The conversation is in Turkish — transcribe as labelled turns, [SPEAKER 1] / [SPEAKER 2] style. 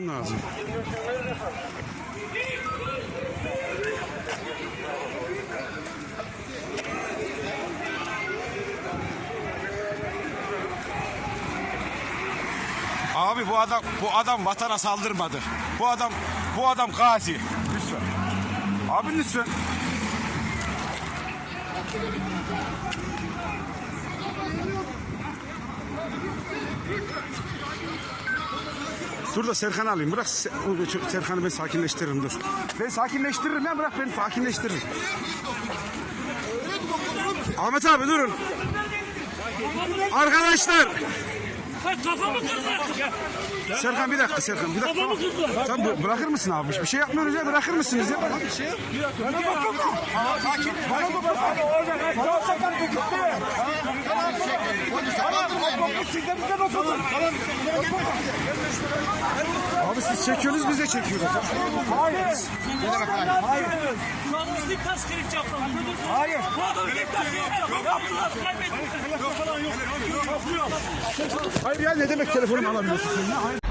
[SPEAKER 1] lazım. Abi bu adam bu adam vatana saldırmadı. Bu adam bu adam gazi. Lütfen. Abi lütfen. Dur da Serkan'ı alayım. Bırak Serkan'ı ben sakinleştiririm dur. Ben sakinleştiririm ya bırak beni sakinleştiririm. Ahmet abi durun. Arkadaşlar. Serkan bir dakika Serkan bir dakika.
[SPEAKER 2] Kafamı
[SPEAKER 1] bı- bırakır mısın abi? Bir şey yapmıyoruz ya bırakır mısınız ya? Abi siz çekiyorsunuz biz de çekiyoruz.
[SPEAKER 2] Bu adam ilk taş kırık yaptı. Hayır. Bu adam ilk taş kırık yaptı. Yaptılar. Kaybettiler.
[SPEAKER 1] Hayır ya ne demek telefonumu? Hayır.